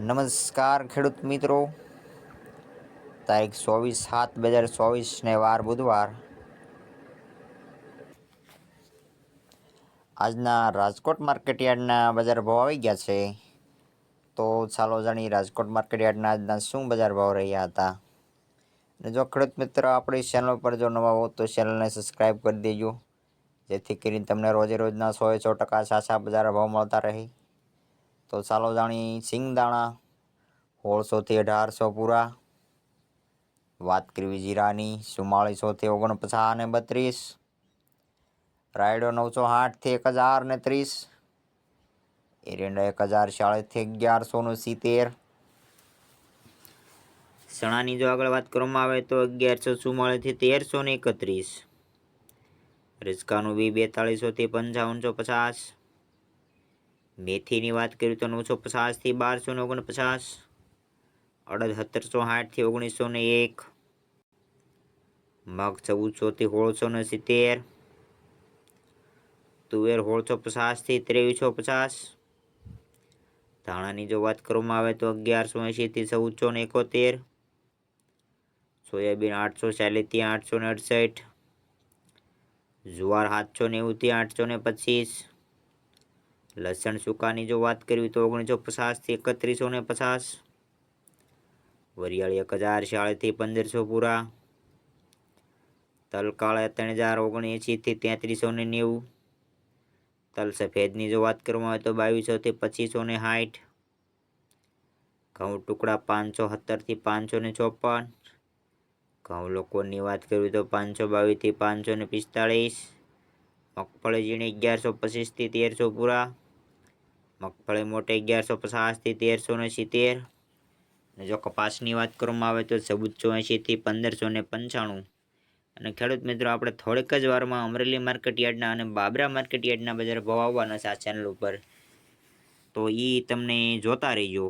નમસ્કાર ખેડૂત મિત્રો. તારીખ ચોવીસ સાત બે હજાર ચોવીસને વાર બુધવાર. આજના રાજકોટ માર્કેટ યાર્ડના બજાર ભાવ આવી ગયા છે. તો ચાલો જાણી રાજકોટ માર્કેટ યાર્ડના આજના શું બજાર ભાવ રહ્યા હતા. અને જો ખેડૂત મિત્ર આપણી ચેનલ પર જો નવા હો તો ચેનલને સબસ્ક્રાઈબ કરી દેજો. જેથી કરીને તમને રોજે રોજના સો સો ટકા સાચા બજાર ભાવ મળતા રહે. તો ચાલો જાણી સિંગદાણા સોળસોથી અઢારસો પૂરા. વાત કરવી જીરાની ચુમ્માળીસોથી ઓગણપચાસ ને બત્રીસ. રાયડો નવસો આઠથી એક હજાર ને ત્રીસ. એરંડા એક હજાર ચાળીસથી અગિયારસો ને સિત્તેર. ચણાની જો આગળ વાત કરવામાં આવે તો અગિયારસો ચુમ્માળીસથી તેરસો ને એકત્રીસ. રિસ્કાનું બી બેતાળીસોથી પંચાવનસો પચાસ. મેથીની વાત કરીએ તો નવસો પચાસથી બારસો ને ઓગણપચાસ અડદ સત્તરસો સાઠથી ઓગણીસો ને એક, મગ ચૌદસોથી સોળસો ને સિત્તેર, તુવેર સોળસો પચાસથી ત્રેવીસો પચાસ, ધાણાની જો વાત કરવામાં આવે તો અગિયારસો એંશીથી ચૌદસો ને એકોતેર, સોયાબીન આઠસો ચાલીસથી આઠસો ને અડસઠ, જુવાર સાતસો નેવુંથી આઠસો ને પચીસ લસણ સૂકાની જો વાત કરવી તો ઓગણીસો પચાસથી એકત્રીસો ને પચાસ. વરિયાળી એક હજાર ચાળીસથી પંદરસો પૂરા. તલ કાળા ત્રણ હજાર ઓગણએંશીથી તેત્રીસો ને નેવું. તલ સફેદની જો વાત કરવામાં આવે તો બાવીસોથી પચીસો ને સાઠ. ઘઉં ટુકડા પાંચસો સત્તરથી પાંચસો ને ચોપન. ઘઉં લોકોની વાત કરવી તો પાંચસો બાવીસથી પાંચસો ને પિસ્તાળીસ. મગફળી ઝીણી અગિયારસો પચીસથી તેરસો પૂરા. મગફળી મોટી અગિયારસો પચાસથી તેરસો ને સિત્તેર. અને જો કપાસની વાત કરવામાં આવે તો ચૌદસો એંશીથી પંદરસો ને પંચાણું. અને ખેડૂત મિત્રો, આપણે થોડીક જ વારમાં અમરેલી માર્કેટ યાર્ડના અને બાબરા માર્કેટ બજાર ભાવ આવવાના છે આ ચેનલ ઉપર. તો એ તમને જોતા રહીજો.